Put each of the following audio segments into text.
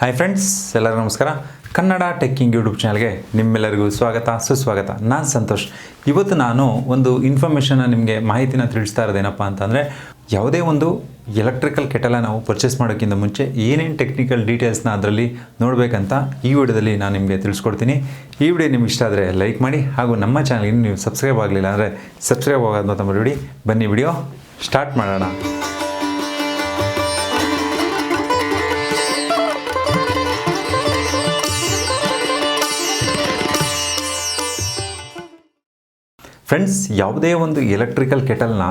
Hi friends ಎಲ್ಲರಿಗೂ ನಮಸ್ಕಾರ. Kannada ಟೆಕ್ಕಿಂಗ್ YouTube ಚಾನಲ್ಗೆ ನಿಮ್ಮೆಲ್ಲರಿಗೂ ಸ್ವಾಗತ, ಸುಸ್ವಾಗತ. ನಾನು ಸಂತೋಷ್. ಇವತ್ತು ನಾನು ಒಂದು ಇನ್ಫಾರ್ಮೇಷನ್ನ ನಿಮಗೆ ಮಾಹಿತಿನ ತಿಳಿಸ್ತಾ ಇರೋದೇನಪ್ಪ ಅಂತಂದರೆ, ಯಾವುದೇ ಒಂದು ಎಲೆಕ್ಟ್ರಿಕಲ್ ಕೆಟಲ ನಾವು ಪರ್ಚೇಸ್ ಮಾಡೋಕ್ಕಿಂತ ಮುಂಚೆ ಏನೇನು ಟೆಕ್ನಿಕಲ್ ಡೀಟೇಲ್ಸ್ನ ಅದರಲ್ಲಿ ನೋಡಬೇಕಂತ ಈ ವಿಡಿಯೋದಲ್ಲಿ ನಾನು ನಿಮಗೆ ತಿಳಿಸ್ಕೊಡ್ತೀನಿ. ಈ ವಿಡಿಯೋ ನಿಮ್ಗೆ ಇಷ್ಟ ಆದರೆ ಲೈಕ್ ಮಾಡಿ ಹಾಗೂ ನಮ್ಮ ಚಾನಲ್ಗೆ ನೀವು ಸಬ್ಸ್ಕ್ರೈಬ್ ಆಗಲಿಲ್ಲ ಅಂದರೆ ಸಬ್ಸ್ಕ್ರೈಬ್ ಆಗೋದು ಅಂತ ಮರಿಬೇಡಿ. ಬನ್ನಿ ವಿಡಿಯೋ ಸ್ಟಾರ್ಟ್ ಮಾಡೋಣ. ಫ್ರೆಂಡ್ಸ್ ಯಾವುದೇ ಒಂದು ಎಲೆಕ್ಟ್ರಿಕಲ್ ಕೆಟಲ್ನ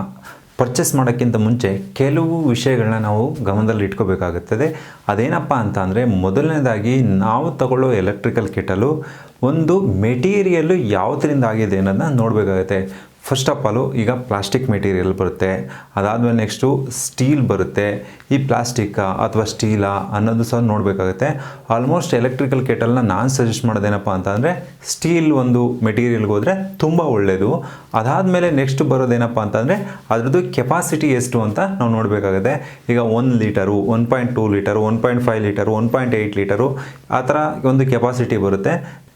ಪರ್ಚೇಸ್ ಮಾಡೋಕ್ಕಿಂತ ಮುಂಚೆ ಕೆಲವು ವಿಷಯಗಳನ್ನ ನಾವು ಗಮನದಲ್ಲಿ ಇಟ್ಕೋಬೇಕಾಗುತ್ತದೆ. ಅದೇನಪ್ಪ ಅಂತ ಅಂದರೆ ಮೊದಲನೇದಾಗಿ ನಾವು ತಗೊಳ್ಳೋ ಎಲೆಕ್ಟ್ರಿಕಲ್ ಕೆಟಲು ಒಂದು ಮೆಟೀರಿಯಲ್ಲು ಯಾವುದರಿಂದ ಆಗಿದೆ ಅನ್ನೋದನ್ನ ನೋಡಬೇಕಾಗುತ್ತೆ. ಫಸ್ಟ್ ಆಫ್ ಆಲು ಈಗ ಪ್ಲಾಸ್ಟಿಕ್ ಮೆಟೀರಿಯಲ್ ಬರುತ್ತೆ. ಅದಾದಮೇಲೆ ನೆಕ್ಸ್ಟು ಸ್ಟೀಲ್ ಬರುತ್ತೆ. ಈ ಪ್ಲಾಸ್ಟಿಕ್ಕಾ ಅಥವಾ ಸ್ಟೀಲಾ ಅನ್ನೋದು ಸಹ ನೋಡಬೇಕಾಗುತ್ತೆ. ಆಲ್ಮೋಸ್ಟ್ ಎಲೆಕ್ಟ್ರಿಕಲ್ ಕೆಟಲ್ನ ನಾನು ಸಜೆಸ್ಟ್ ಮಾಡೋದೇನಪ್ಪ ಅಂತಂದರೆ ಸ್ಟೀಲ್ ಒಂದು ಮೆಟೀರಿಯಲ್ಗೆ ಹೋದರೆ ತುಂಬ ಒಳ್ಳೆಯದು ಅದಾದಮೇಲೆ ನೆಕ್ಸ್ಟ್ ಬರೋದೇನಪ್ಪ ಅಂತಂದರೆ, ಅದರದ್ದು ಕೆಪಾಸಿಟಿ ಎಷ್ಟು ಅಂತ ನಾವು ನೋಡಬೇಕಾಗುತ್ತೆ. ಈಗ one litre one point two litre one point five litre one point eight litre ಆ ಥರ ಒಂದು ಕೆಪಾಸಿಟಿ ಬರುತ್ತೆ.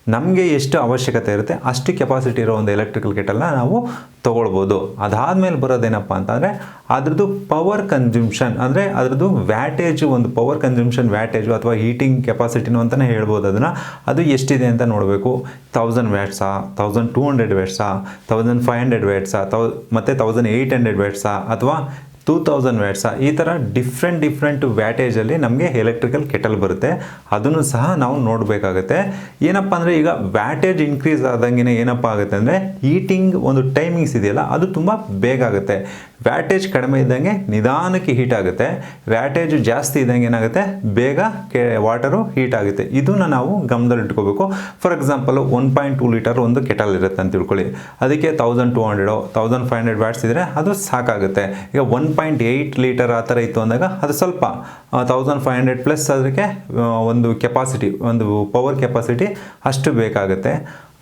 ನಮಗೆ ಎಷ್ಟು ಅವಶ್ಯಕತೆ ಇರುತ್ತೆ ಅಷ್ಟು ಕೆಪಾಸಿಟಿ ಇರೋ ಒಂದು ಎಲೆಕ್ಟ್ರಿಕಲ್ ಕೆಟಲ್ನ ನಾವು ತೊಗೊಳ್ಬೋದು. ಅದಾದಮೇಲೆ ಬರೋದೇನಪ್ಪ ಅಂತಂದರೆ ಅದ್ರದ್ದು ಪವರ್ ಕನ್ಸ್ಯೂಮ್ಷನ್ ಅಂದರೆ ಅದ್ರದ್ದು ವ್ಯಾಟೇಜು ಒಂದು ಪವರ್ ಕನ್ಸ್ಯೂಮ್ಷನ್ ವ್ಯಾಟೇಜು ಅಥವಾ ಹೀಟಿಂಗ್ ಕೆಪಾಸಿಟಿನೂ ಅಂತಲೇ ಹೇಳ್ಬೋದು ಅದನ್ನು. ಅದು ಎಷ್ಟಿದೆ ಅಂತ ನೋಡಬೇಕು. ತೌಸಂಡ್ ವ್ಯಾಟ್ಸಾ ತೌಸಂಡ್ ಟೂ ಹಂಡ್ರೆಡ್ ವ್ಯಾಟ್ಸಾ ತೌಸಂಡ್ ಫೈವ್ ಹಂಡ್ರೆಡ್ ವ್ಯಾಟ್ಸಾ ತೌ ಮತ್ತು ತೌಸಂಡ್ ಏಯ್ಟ್ ಹಂಡ್ರೆಡ್ ವ್ಯಾಟ್ಸಾ ಅಥವಾ ಟೂ ತೌಸಂಡ್ ವ್ಯಾಟ್ಸ ಈ ಥರ ಡಿಫ್ರೆಂಟ್ ಡಿಫ್ರೆಂಟ್ ವ್ಯಾಟೇಜಲ್ಲಿ ನಮಗೆ ಎಲೆಕ್ಟ್ರಿಕಲ್ ಕೆಟಲ್ ಬರುತ್ತೆ. ಅದನ್ನು ಸಹ ನಾವು ನೋಡಬೇಕಾಗುತ್ತೆ. ಏನಪ್ಪ ಅಂದರೆ ಈಗ ವ್ಯಾಟೇಜ್ ಇನ್ಕ್ರೀಸ್ ಆದಂಗೆ ಏನಪ್ಪ ಆಗುತ್ತೆ ಅಂದರೆ ಹೀಟಿಂಗ್ ಒಂದು ಟೈಮಿಂಗ್ಸ್ ಇದೆಯಲ್ಲ, ಅದು ತುಂಬ ಬೇಗ ಆಗುತ್ತೆ. ವ್ಯಾಟೇಜ್ ಕಡಿಮೆ ಇದ್ದಂಗೆ ನಿಧಾನಕ್ಕೆ ಹೀಟ್ ಆಗುತ್ತೆ. ವ್ಯಾಟೇಜ್ ಜಾಸ್ತಿ ಇದ್ದಂಗೆ ಏನಾಗುತ್ತೆ? ಬೇಗ ಕೆ ವಾಟರು ಹೀಟ್ ಆಗುತ್ತೆ. ಇದನ್ನು ನಾವು ಗಮನದಲ್ಲಿ ಇಟ್ಕೋಬೇಕು for example one point two litre ಒಂದು ಕೆಟಲ್ ಇರುತ್ತೆ ಅಂತ ತಿಳ್ಕೊಳ್ಳಿ. ಅದಕ್ಕೆ thousand two hundred thousand five hundred watts ಇದ್ದರೆ ಅದು ಸಾಕಾಗುತ್ತೆ. ಈಗ ಒನ್ ಪಾಯಿಂಟ್ ಏಯ್ಟ್ ಲೀಟರ್ ಆ ಥರ ಇತ್ತು ಅಂದಾಗ ಅದು ಸ್ವಲ್ಪ ತೌಸಂಡ್ ಫೈವ್ ಹಂಡ್ರೆಡ್ ಪ್ಲಸ್ ಅದಕ್ಕೆ ಒಂದು ಕೆಪಾಸಿಟಿ ಒಂದು ಪವರ್ ಕೆಪಾಸಿಟಿ ಅಷ್ಟು ಬೇಕಾಗುತ್ತೆ.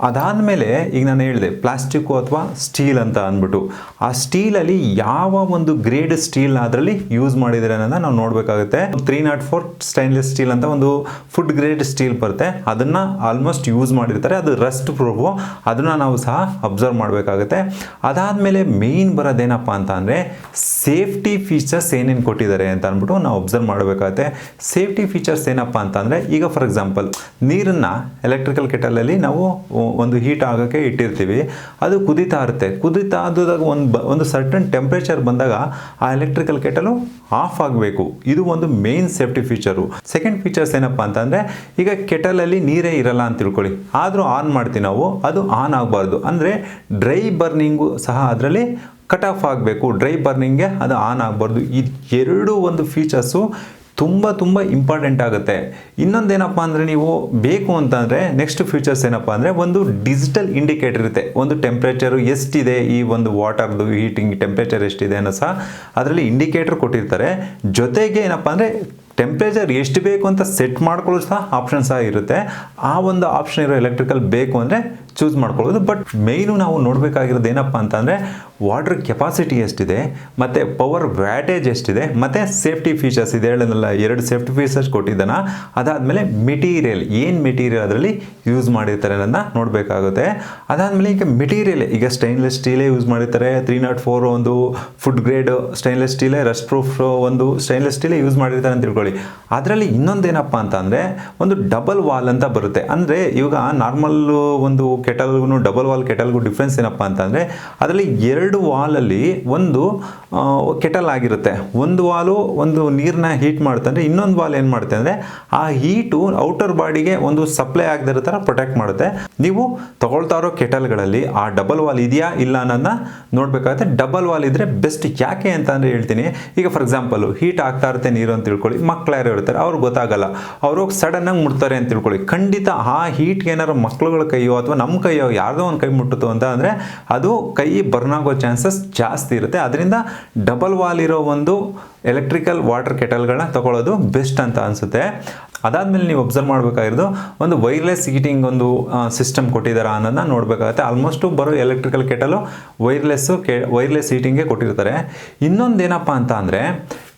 ಅದಾದಮೇಲೆ ಈಗ ನಾನು ಹೇಳಿದೆ, ಪ್ಲಾಸ್ಟಿಕ್ಕು ಅಥವಾ ಸ್ಟೀಲ್ ಅಂತ ಅಂದ್ಬಿಟ್ಟು, ಆ ಸ್ಟೀಲಲ್ಲಿ ಯಾವ ಒಂದು ಗ್ರೇಡ್ ಸ್ಟೀಲ್ ಅದರಲ್ಲಿ ಯೂಸ್ ಮಾಡಿದ್ದಾರೆ ಅನ್ನೋದನ್ನ ನಾವು ನೋಡಬೇಕಾಗುತ್ತೆ. Three nought four stainless steel ಅಂತ ಒಂದು ಫುಡ್ ಗ್ರೇಡ್ ಸ್ಟೀಲ್ ಬರುತ್ತೆ. ಅದನ್ನು ಆಲ್ಮೋಸ್ಟ್ ಯೂಸ್ ಮಾಡಿರ್ತಾರೆ. ಅದು ರಸ್ಟ್ ಪ್ರೂಫು. ಅದನ್ನು ನಾವು ಸಹ ಅಬ್ಸರ್ವ್ ಮಾಡಬೇಕಾಗುತ್ತೆ. ಅದಾದಮೇಲೆ ಮೇಯ್ನ್ ಬರೋದೇನಪ್ಪ ಅಂತ ಅಂದರೆ, ಸೇಫ್ಟಿ ಫೀಚರ್ಸ್ ಏನೇನು ಕೊಟ್ಟಿದ್ದಾರೆ ಅಂತ ಅಂದ್ಬಿಟ್ಟು ನಾವು ಅಬ್ಸರ್ವ್ ಮಾಡಬೇಕಾಗುತ್ತೆ. ಸೇಫ್ಟಿ ಫೀಚರ್ಸ್ ಏನಪ್ಪ ಅಂತ ಅಂದರೆ, ಈಗ ಫಾರ್ ಎಕ್ಸಾಂಪಲ್ ನೀರನ್ನು ಎಲೆಕ್ಟ್ರಿಕಲ್ ಕೆಟಲಲ್ಲಿ ನಾವು ಒಂದು ಹೀಟ್ ಆಗೋಕ್ಕೆ ಇಟ್ಟಿರ್ತೀವಿ. ಅದು ಕುದೀತಾ ಇರುತ್ತೆ. ಕುದೀತಾ ಆದಾಗ ಒಂದು ಬ, ಒಂದು ಸರ್ಟನ್ ಟೆಂಪ್ರೇಚರ್ ಬಂದಾಗ ಆ ಎಲೆಕ್ಟ್ರಿಕಲ್ ಕೆಟಲು ಆಫ್ ಆಗಬೇಕು. ಇದು ಒಂದು main safety feature second features ಏನಪ್ಪ ಅಂತಂದರೆ, ಈಗ ಕೆಟಲಲ್ಲಿ ನೀರೇ ಇರಲ್ಲ ಅಂತ ತಿಳ್ಕೊಳ್ಳಿ. ಆದರೂ ಆನ್ ಮಾಡ್ತೀವಿ ನಾವು, ಅದು ಆನ್ ಆಗಬಾರ್ದು. ಅಂದರೆ ಡ್ರೈ ಬರ್ನಿಂಗು ಸಹ ಅದರಲ್ಲಿ ಕಟ್ ಆಫ್ ಆಗಬೇಕು. ಡ್ರೈ ಬರ್ನಿಂಗ್ಗೆ ಅದು ಆನ್ ಆಗಬಾರ್ದು. ಈ ಎರಡು ಒಂದು ಫೀಚರ್ಸು ತುಂಬ ತುಂಬ ಇಂಪಾರ್ಟೆಂಟ್ ಆಗುತ್ತೆ. ಇನ್ನೊಂದೇನಪ್ಪ ಅಂದರೆ ನೀವು ಬೇಕು ಅಂತಂದರೆ ನೆಕ್ಸ್ಟ್ ಫ್ಯೂಚರ್ಸ್ ಏನಪ್ಪ ಅಂದರೆ ಒಂದು ಡಿಜಿಟಲ್ ಇಂಡಿಕೇಟರ್ ಇರುತ್ತೆ. ಒಂದು ಟೆಂಪ್ರೇಚರು ಎಷ್ಟಿದೆ, ಈ ಒಂದು ವಾಟರ್ದು ಹೀಟಿಂಗ್ ಟೆಂಪ್ರೇಚರ್ ಎಷ್ಟಿದೆ ಅನ್ನೋ ಸಹ ಅದರಲ್ಲಿ ಇಂಡಿಕೇಟರ್ ಕೊಟ್ಟಿರ್ತಾರೆ. ಜೊತೆಗೆ ಏನಪ್ಪ ಅಂದರೆ ಟೆಂಪ್ರೇಚರ್ ಎಷ್ಟು ಬೇಕು ಅಂತ ಸೆಟ್ ಮಾಡ್ಕೊಳ್ಳೋ ಸಹ ಆಪ್ಷನ್ ಸಹ ಇರುತ್ತೆ. ಆ ಒಂದು ಆಪ್ಷನ್ ಇರೋ ಎಲೆಕ್ಟ್ರಿಕಲ್ ಬೇಕು ಅಂದರೆ ಚೂಸ್ ಮಾಡ್ಕೊಳ್ಬೋದು ಬಟ್ ಮೇಯ್ನು ನಾವು ನೋಡಬೇಕಾಗಿರೋದು ಏನಪ್ಪ ಅಂತಂದರೆ ವಾಟರ್ ಕೆಪಾಸಿಟಿ ಎಷ್ಟಿದೆ, ಮತ್ತು ಪವರ್ ವ್ಯಾಟೇಜ್ ಎಷ್ಟಿದೆ, ಮತ್ತು ಸೇಫ್ಟಿ ಫೀಚರ್ಸ್ ಇದೆ. ಹೇಳೋದಲ್ಲ, ಎರಡು ಸೇಫ್ಟಿ ಫೀಚರ್ಸ್ ಕೊಟ್ಟಿದ್ದಾನ? ಅದಾದಮೇಲೆ ಮೆಟೀರಿಯಲ್ ಏನು ಮೆಟೀರಿಯಲ್ ಅದರಲ್ಲಿ ಯೂಸ್ ಮಾಡಿರ್ತಾರೆ ಅನ್ನೋದನ್ನ ನೋಡಬೇಕಾಗುತ್ತೆ. ಅದಾದಮೇಲೆ ಈಗ ಮೆಟೀರಿಯಲ್ ಈಗ ಸ್ಟೈನ್ಲೆಸ್ ಸ್ಟೀಲೇ ಯೂಸ್ ಮಾಡಿರ್ತಾರೆ. ತ್ರೀ ನಾಟ್ ಫೋರ್ ಒಂದು ಫುಡ್ ಗ್ರೇಡ್ ಸ್ಟೈನ್ಲೆಸ್ ಸ್ಟೀಲೇ ರಸ್ಟ್ ಪ್ರೂಫ್ ಒಂದು ಸ್ಟೈನ್ಲೆಸ್ ಸ್ಟೀಲೇ ಯೂಸ್ ಮಾಡಿರ್ತಾರೆ ಅಂತ ತಿಳ್ಕೊಳ್ಳಿ. ಅದರಲ್ಲಿ ಇನ್ನೊಂದೇನಪ್ಪ ಅಂತ ಒಂದು ಡಬಲ್ ವಾಲ್ ಅಂತ ಬರುತ್ತೆ. ಅಂದರೆ, ಇವಾಗ ನಾರ್ಮಲ್ ಒಂದು ಕೆಟಲ್ಗೂ ಡಬಲ್ ವಾಲ್ ಕೆಟಲ್ಗೂ ಡಿಫ್ರೆನ್ಸ್ ಏನಪ್ಪ ಅಂತಂದರೆ ಅದರಲ್ಲಿ ಎರಡು ವಾಲಲ್ಲಿ ಒಂದು ಕೆಟಲ್ ಆಗಿರುತ್ತೆ. ಒಂದು ವಾಲು ಒಂದು ನೀರನ್ನ ಹೀಟ್ ಮಾಡುತ್ತೆ ಅಂದರೆ ಇನ್ನೊಂದು ವಾಲ್ ಏನು ಮಾಡುತ್ತೆ ಅಂದರೆ ಆ ಹೀಟು ಔಟರ್ ಬಾಡಿಗೆ ಒಂದು ಸಪ್ಲೈ ಆಗದಿರೋ ಥರ ಪ್ರೊಟೆಕ್ಟ್ ಮಾಡುತ್ತೆ. ನೀವು ತಗೊಳ್ತಾ ಇರೋ ಕೆಟಲ್ಗಳಲ್ಲಿ ಆ ಡಬಲ್ ವಾಲ್ ಇದೆಯಾ ಇಲ್ಲ ಅನ್ನೋದನ್ನ ನೋಡಬೇಕಾಗುತ್ತೆ ಡಬಲ್ ವಾಲ್ ಇದ್ದರೆ ಬೆಸ್ಟ್ ಯಾಕೆ ಅಂತ ಅಂದರೆ ಹೇಳ್ತೀನಿ. ಈಗ ಫಾರ್ ಎಕ್ಸಾಂಪಲ್ ಹೀಟ್ ಆಗ್ತಾ ಇರುತ್ತೆ ನೀರು ಅಂತ ತಿಳ್ಕೊಳ್ಳಿ, ಮಕ್ಳು ಯಾರು ಇರ್ತಾರೆ ಅವ್ರಿಗೆ ಗೊತ್ತಾಗಲ್ಲ. ಅವರು ಸಡನ್ನಾಗಿ ಮುಡ್ತಾರೆ ಅಂತ ತಿಳ್ಕೊಳ್ಳಿ. ಖಂಡಿತ ಆ ಹೀಟ್ಗೆ ಏನಾರು ಮಕ್ಳುಗಳ ಕೈಯೋ ಅಥವಾ ನಮ್ಮ ಕೈಯೋ ಯಾರ್ದೋ ಒಂದು ಕೈ ಮುಟ್ಟಿತು ಅಂತ ಅಂದರೆ ಅದು ಕೈ ಬರ್ನ್ ಆಗೋ ಚಾನ್ಸಸ್ ಜಾಸ್ತಿ ಇರುತ್ತೆ. ಅದರಿಂದ ಡಬಲ್ ವಾಲ್ ಇರೋ ಒಂದು ಎಲೆಕ್ಟ್ರಿಕಲ್ ವಾಟರ್ ಕೆಟಲ್ಗಳನ್ನ ತಗೊಳ್ಳೋದು ಬೆಸ್ಟ್ ಅಂತ ಅನಿಸುತ್ತೆ. ಅದಾದಮೇಲೆ ನೀವು ಒಬ್ಸರ್ವ್ ಮಾಡಬೇಕಾಗಿರೋದು ಒಂದು ವೈರ್ಲೆಸ್ ಹೀಟಿಂಗ್ ಒಂದು ಸಿಸ್ಟಮ್ ಕೊಟ್ಟಿದ್ದಾರೆ ಅನ್ನೋದನ್ನ ನೋಡಬೇಕಾಗುತ್ತೆ. ಆಲ್ಮೋಸ್ಟು ಬರೋ ಎಲೆಕ್ಟ್ರಿಕಲ್ ಕೆಟಲು ವೈರ್ಲೆಸ್ಸು ಕೆ ವೈರ್ಲೆಸ್ ಹೀಟಿಂಗೇ ಕೊಟ್ಟಿರ್ತಾರೆ. ಇನ್ನೊಂದೇನಪ್ಪ ಅಂತ ಅಂದರೆ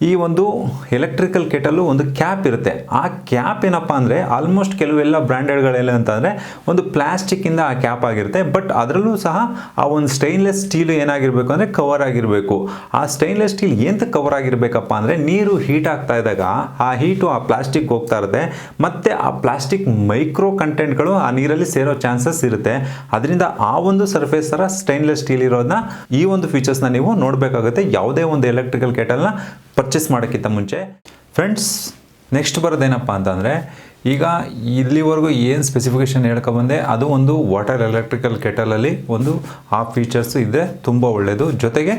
ಈ ಒಂದು ಎಲೆಕ್ಟ್ರಿಕಲ್ ಕೆಟಲ್ಲು ಒಂದು ಕ್ಯಾಪ್ ಇರುತ್ತೆ. ಆ ಕ್ಯಾಪ್ ಏನಪ್ಪ ಅಂದರೆ ಆಲ್ಮೋಸ್ಟ್ ಕೆಲವೆಲ್ಲ ಬ್ರ್ಯಾಂಡೆಡ್ಗಳೆಲ್ಲ ಅಂತಂದರೆ ಒಂದು ಪ್ಲಾಸ್ಟಿಕ್ಕಿಂದ ಆ ಕ್ಯಾಪ್ ಆಗಿರುತ್ತೆ. ಬಟ್ ಅದರಲ್ಲೂ ಸಹ ಆ ಒಂದು ಸ್ಟೈನ್ಲೆಸ್ ಸ್ಟೀಲ್ ಏನಾಗಿರಬೇಕು ಅಂದರೆ ಕವರ್ ಆಗಿರಬೇಕು. ಆ ಸ್ಟೈನ್ಲೆಸ್ ಸ್ಟೀಲ್ ಎಂತ ಕವರ್ ಆಗಿರಬೇಕಪ್ಪ ಅಂದರೆ ನೀರು ಹೀಟ್ ಆಗ್ತಾ ಇದ್ದಾಗ ಆ ಹೀಟು ಆ ಪ್ಲಾಸ್ಟಿಕ್ ಹೋಗ್ತಾ ಇರುತ್ತೆ. ಮತ್ತು ಆ ಪ್ಲಾಸ್ಟಿಕ್ ಮೈಕ್ರೋ ಕಂಟೆಂಟ್ಗಳು ಆ ನೀರಲ್ಲಿ ಸೇರೋ ಚಾನ್ಸಸ್ ಇರುತ್ತೆ. ಅದರಿಂದ ಆ ಒಂದು ಸರ್ಫೇಸ್ ಥರ ಸ್ಟೈನ್ಲೆಸ್ ಸ್ಟೀಲ್ ಇರೋದನ್ನ ಈ ಒಂದು ಫೀಚರ್ಸ್ನ ನೀವು ನೋಡಬೇಕಾಗುತ್ತೆ. ಯಾವುದೇ ಒಂದು ಎಲೆಕ್ಟ್ರಿಕಲ್ ಕೆಟಲ್ನ ಪರ್ಚೇಸ್ ಮಾಡೋಕ್ಕಿಂತ ಮುಂಚೆ ಫ್ರೆಂಡ್ಸ್ ನೆಕ್ಸ್ಟ್ ಬರೋದೇನಪ್ಪ ಅಂತಂದರೆ, ಈಗ ಇಲ್ಲಿವರೆಗೂ ಏನು ಸ್ಪೆಸಿಫಿಕೇಶನ್ ಹೇಳ್ಕೊಬಂದೆ, ಅದು ಒಂದು ವಾಟರ್ ಎಲೆಕ್ಟ್ರಿಕಲ್ ಕೆಟಲಲ್ಲಿ ಒಂದು ಆ ಫೀಚರ್ಸ್ ಇದ್ದರೆ ತುಂಬ ಒಳ್ಳೆಯದು ಜೊತೆಗೆ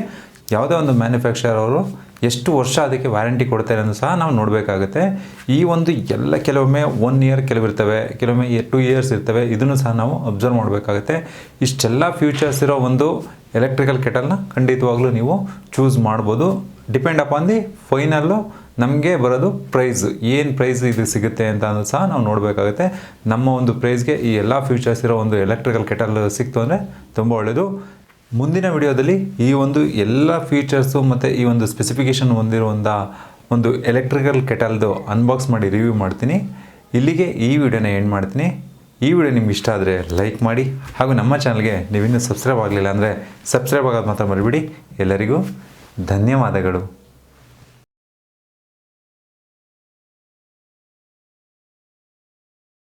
ಯಾವುದೇ ಒಂದು ಮ್ಯಾನುಫ್ಯಾಕ್ಚರ್ ಅವರು ಎಷ್ಟು ವರ್ಷ ಅದಕ್ಕೆ ವ್ಯಾರಂಟಿ ಕೊಡ್ತಾರೆ ಅನ್ನೋ ಸಹ ನಾವು ನೋಡಬೇಕಾಗುತ್ತೆ. ಈ ಒಂದು ಎಲ್ಲ ಕೆಲವೊಮ್ಮೆ ಒನ್ ಇಯರ್ ಕೆಲವಿರ್ತವೆ ಕೆಲವೊಮ್ಮೆ ಟೂ ಇಯರ್ಸ್ ಇರ್ತವೆ, ಇದನ್ನು ಸಹ ನಾವು ಅಬ್ಸರ್ವ್ ಮಾಡಬೇಕಾಗುತ್ತೆ. ಇಷ್ಟೆಲ್ಲ ಫ್ಯೂಚರ್ಸ್ ಇರೋ ಒಂದು ಎಲೆಕ್ಟ್ರಿಕಲ್ ಕೆಟಲ್ನ ಖಂಡಿತವಾಗ್ಲೂ ನೀವು ಚೂಸ್ ಮಾಡ್ಬೋದು. ಡಿಪೆಂಡ್ ಅಪಾನ್ ದಿ ಫೈನಲ್ಲು ನಮಗೆ ಬರೋದು ಪ್ರೈಸ್ ಏನು ಪ್ರೈಸ್ ಇದು ಸಿಗುತ್ತೆ ಅಂತ ಅನ್ನೋದು ಸಹ ನಾವು ನೋಡಬೇಕಾಗುತ್ತೆ. ನಮ್ಮ ಒಂದು ಪ್ರೈಸ್ಗೆ ಈ ಎಲ್ಲ ಫ್ಯೂಚರ್ಸ್ ಇರೋ ಒಂದು ಎಲೆಕ್ಟ್ರಿಕಲ್ ಕೆಟಲ್ ಸಿಕ್ತು ಅಂದರೆ ತುಂಬ ಒಳ್ಳೆಯದು ಮುಂದಿನ ವಿಡಿಯೋದಲ್ಲಿ ಈ ಒಂದು ಎಲ್ಲ ಫೀಚರ್ಸು ಮತ್ತು ಈ ಒಂದು ಸ್ಪೆಸಿಫಿಕೇಷನ್ ಹೊಂದಿರುವಂಥ ಒಂದು ಎಲೆಕ್ಟ್ರಿಕಲ್ ಕೆಟಲ್ದು ಅನ್ಬಾಕ್ಸ್ ಮಾಡಿ ರಿವ್ಯೂ ಮಾಡ್ತೀನಿ. ಇಲ್ಲಿಗೆ ಈ ವಿಡಿಯೋನ ಎಂಡ್ ಮಾಡ್ತೀನಿ. ಈ ವಿಡಿಯೋ ನಿಮ್ಗೆ ಇಷ್ಟ ಆದರೆ ಲೈಕ್ ಮಾಡಿ ಹಾಗೂ ನಮ್ಮ ಚಾನಲ್ಗೆ ನೀವಿನ್ನೂ ಸಬ್ಸ್ಕ್ರೈಬ್ ಆಗಲಿಲ್ಲ ಅಂದರೆ ಸಬ್ಸ್ಕ್ರೈಬ್ ಆಗೋದು ಮಾತ್ರ ಮರಿಬಿಡಿ. ಎಲ್ಲರಿಗೂ ಧನ್ಯವಾದಗಳು.